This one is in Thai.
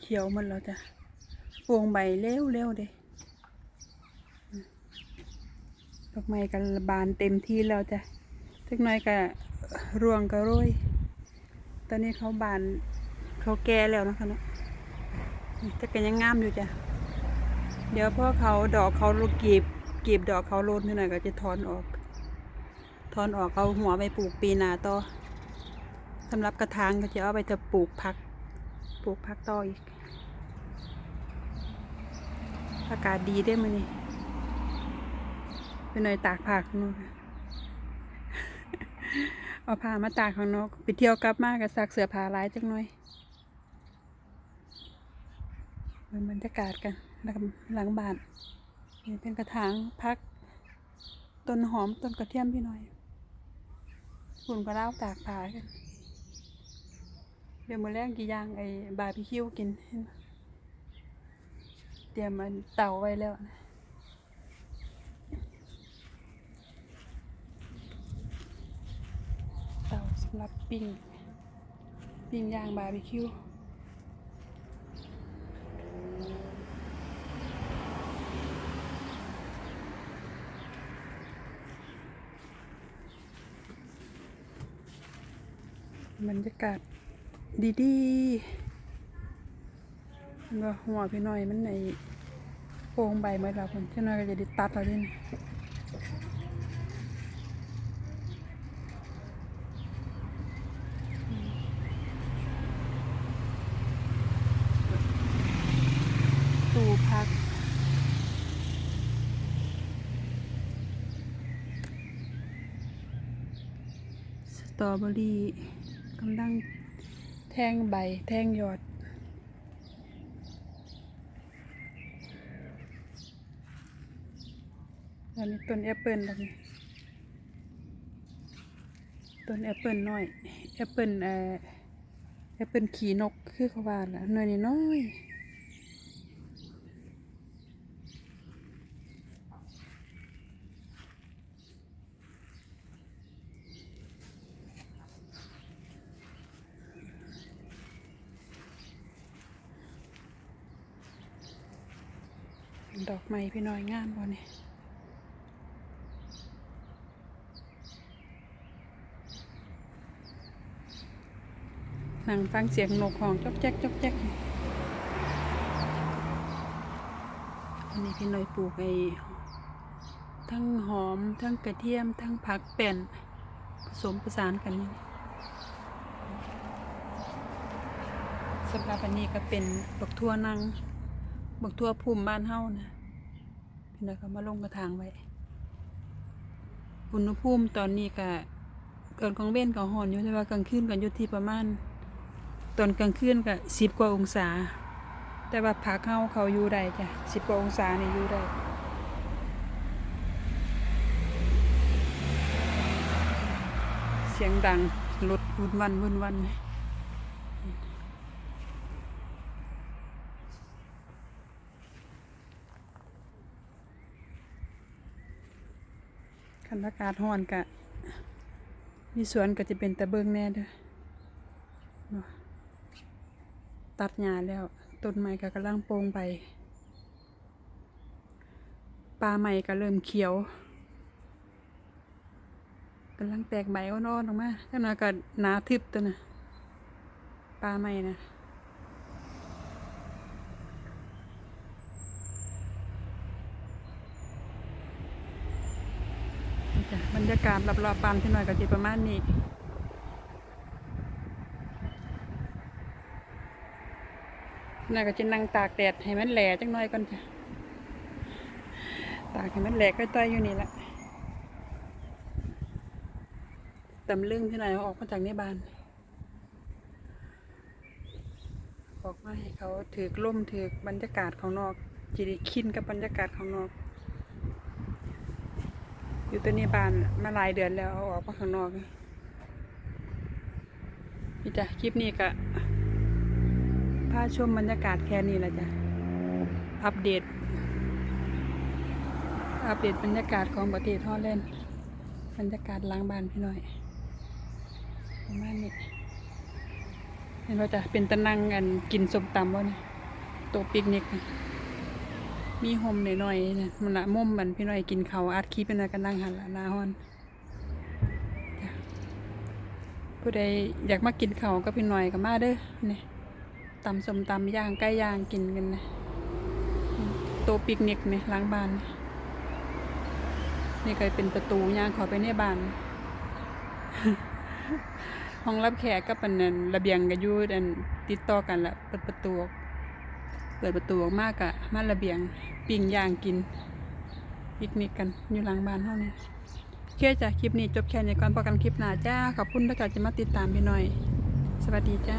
เขียวหมันแล้วจ้ะพวงใบเร็วเร็วๆเด้ดอกไม้กันบานเต็มที่แล้วจ้ะสักหน่อยก็รวงก็โรยตอนนี้เขาบานเขาแก่แล้วนะคะเนาะแต่ก็ยังงามอยู่จ้ะ เดี๋ยวพอเขาดอกเขากีบกีบดอกเขาโลนนิดหน่อยก็จะถอนออก ถอนออกเอาหัวไปปลูกปีนาต่อสำหรับกระถางก็จะเอาไปจะปลูกพัก ปลูกพักต่ออีก อากาศดีได้มานี่ไปหน่อยตากผ้าข้างนเอาผ้ามาตากข้างนอกไปเที่ยวกลับมากับซักเสื้อผ้าร้ายจังหน่อยเบิ่งบรรยากาศกันแล้วก็หลังบ้านนี่เป็นกระถางพักต้นหอมต้นกระเทียมพี่หน่อยฝุ่นก็เล่าตากผ้ากัน เดี๋ยวมื้อแรกกี่อย่างไอ้บาร์บีคิวกินเห็นปะเตรียมมันเตาไว้แล้วนะเตาสำหรับปิ้งปิ้งย่างบาร์บีคิวบรรยากาศ ดีๆมันว่าหัวพี่น้อยมันในโป่งใบไม้เราคนพี่น้อยก็จะได้ตัดเราด้วยตู้พักสตรอเบอรี่กำลัง ทงใบ แทงยอด อันนี้ต้นแอปเปิลแบบนี้ต้นแอปเปิลน้อย แอปเปิลเอ่อแอปเปิลขี่นกคือเขาว่าล่ะหน่อยนิดน้อย ดอกไม้พี่น้อยงามบ่เนี่ยนั่งฟังเสียงนกของจอกแจ๊กจอกแจ๊กอันนี้พี่น้อยปลูกไอ้ทั้งหอม ทั้งกระเทียม ทั้งผักแป้นผสมประสานกันนี่สำหรับอันนี้ก็เป็นบักทั่วนัง บักทั่วภูมิบ้านเฮานะพี่น้อยก็มาลงกระถางไว้ อุณหภูมิตอนนี้ก็เกินกลางเว้นก็ร้อนอยู่แต่ว่ากลางคืนก็อยู่ที่ประมาณ ตอนกลางคืนก็สิบกว่าองศา แต่ว่าผักเฮาเขาอยู่ได้จ้ะสิบกว่าองศานี่อยู่ได้เสียงดังรถวุ่นวันวุ่นวัน คันอากาศร้อนกะ มีสวนก็จะเป็นตะเบิงแน่เด้อตัดหญ้าแล้ว ต้นไม้ก็กำลังโปร่งไปปลาใหม่ก็เริ่มเขียวกำลังแตกใบอ่อนๆออกมาเจ้าหน้าก็หนาทึบตัวน่ะปลาใหม่นะนี่ จ้ะบรรยากาศรอบๆปานพี่หน่อยก็จะประมาณนี้น่าก็จะนั่งตากแดดให้มันแหล่จังน้อยก่อนจ้ะตากให้มันแหลกก็ต้อยอยู่นี่แหละตำลึงที่ไหนเอาออกมาจากในบ้าน ออกมาให้เขาถือกล่มถือบรรยากาศของนอกจีดีคินกับบรรยากาศของนอก อยู่ตัวนี้บ้านมาหลายเดือนแล้วเอาออกมาข้างนอกนี่จ้ะคลิปนี้ก็พาชมบรรยากาศแค่นี้แหละจ้ะอัปเดต อัปเดตบรรยากาศของประเทศฮอลแลนด์บรรยากาศล้างบ้านพี่น้อยประมาณนี้เห็นว่าจะเป็นตะนังกันกินสมตำวะนี่โต๊ะปิกนิกนะ มีโฮมหน่อยๆนะมันละมุมมันพี่น้อยกินเขาอัดคลิปเป็นอะไรกันนั่งหันละหนาฮอนผู้ใดอยากมากินเขาก็พี่น้อยก็มาเด้อนี่ตำสมตำย่างไก่ย่างกินกันนะโตปิกนิกเนี่ยล้างบ้าน นี่ก็เป็นประตูย่างขอไปในบ้านห้องรับแขกกับปันนันระเบียงก็อยู่อันติดต่อกันละเปิดประตูออก เปิดประตูออกมากะมาระเบียงปิ่งย่างกินปิกนิกกันอยู่หลังบ้านเท่านี้โอเคจ้ะคลิปนี้จบแค่นี้ก่อนพอกันคลิปหน้าจ้าขอบคุณที่จะมาติดตามพี่หน่อย สวัสดีจ้า